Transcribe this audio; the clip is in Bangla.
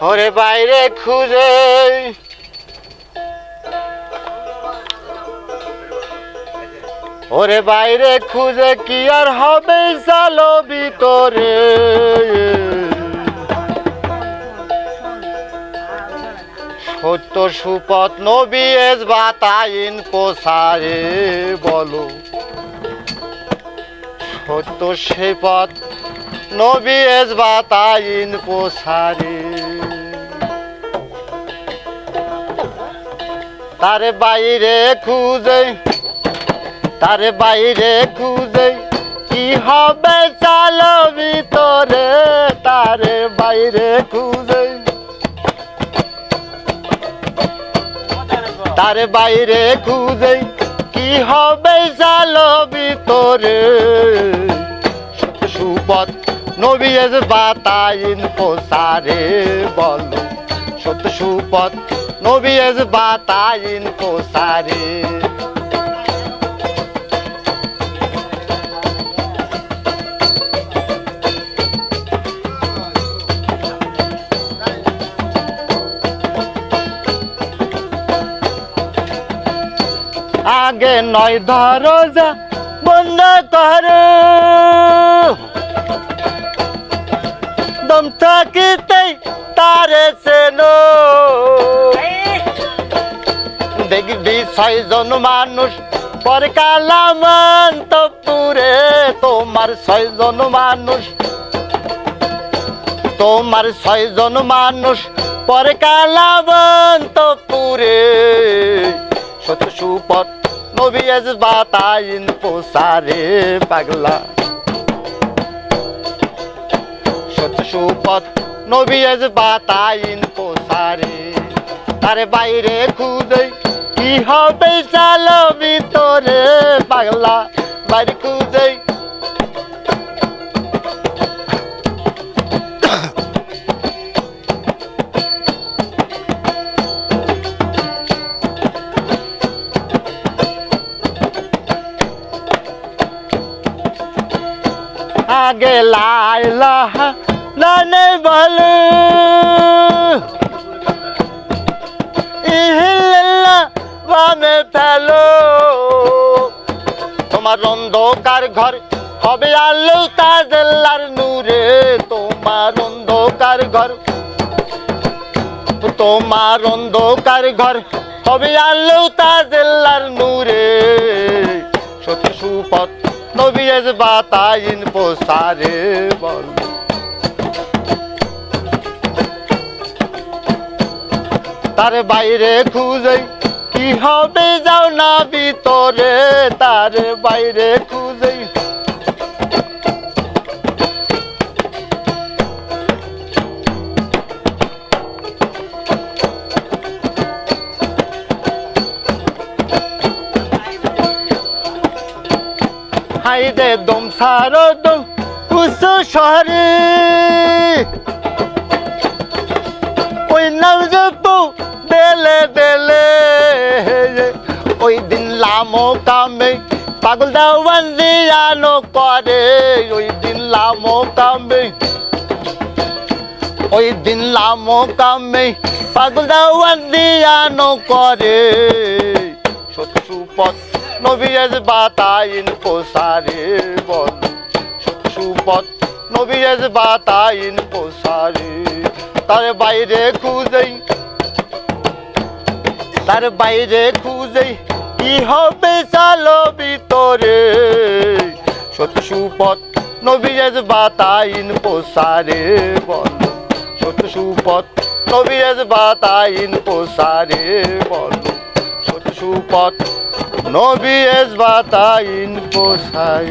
ওরে বাইরে খুঁজে। ওরে বাইরে খুঁজে কি আর হবে চালো ভিতরে? সত্য সুপথ নবী এস বাতাইন পোসারে বলো। সত্য সে পথ নবী এস বাতাইন পোসারে তারে বাইরে খুঁজে, তারে বাইরে খুঁজে, কি হবে চালো ভিতরে? তারে বাইরে খুঁজে। তারে বাইরে খুঁজে, কি হবে চালো ভিতরে? সুপথ নবী বাতাইন পোসারে বলো, সত্য সুপথ নবী এস বাতাইন পোসারে। আগে নয় দরজা বন্ধ কর। দম থাকিতে তারে সেনো ছয়জন মানুষ। পরে কালামন্তপুরে তোমার ছয়জন মানুষ। তোমার ছয়জন মানুষ। পরে কালামন্তপুরে সত সুপথ নবী আজ বাতাইন পোসারে পাগলা। সত সুপথ নবী আজ বাতাইন পোসারে তারে বাইরে খুঁজে কি হবে চালো ভিতরে পাগলা? বাইরে খুঁজে আগে লাইলা নানে বল। বামে ফেলো। তোমার অন্ধকার ঘর হবে আলো তাজেল্লার নূরে। তোমার অন্ধকার ঘর, তোমার অন্ধকার ঘর হবে আলো তাজেল্লার নূরে। সত্যি সুপথ, নবী বাতাইন পোসারে বল। তার বাইরে খুঁজে কি হবে যাও না ভিতরে? তার বাইরে খুঁজে হাইরে দম সারো দম উসু শহরে। দিন লামো কামে পাগল দাওয়ান দিয়ানো করে। ওই দিন লামো কামে ওই দিন লামো কামে পাগল দাওয়ান দিয়ানো করে। শত্রু পথ নবী আজ বাতাইন পোসারে বল। সুপথ, নবী আজ বাতাইন পোসারে তার বাইরে খুঁজেই, তার বাইরে খুঁজেই হবে চালো ভিতরে? সত্য সুপথ, নবী আজ বাতাইন পোসারে বল। সত্য সুপথ, নবী আজ বাতাইন পোসারে বল। সত্য সুপথ, নবী এস বাতাইন পোসাই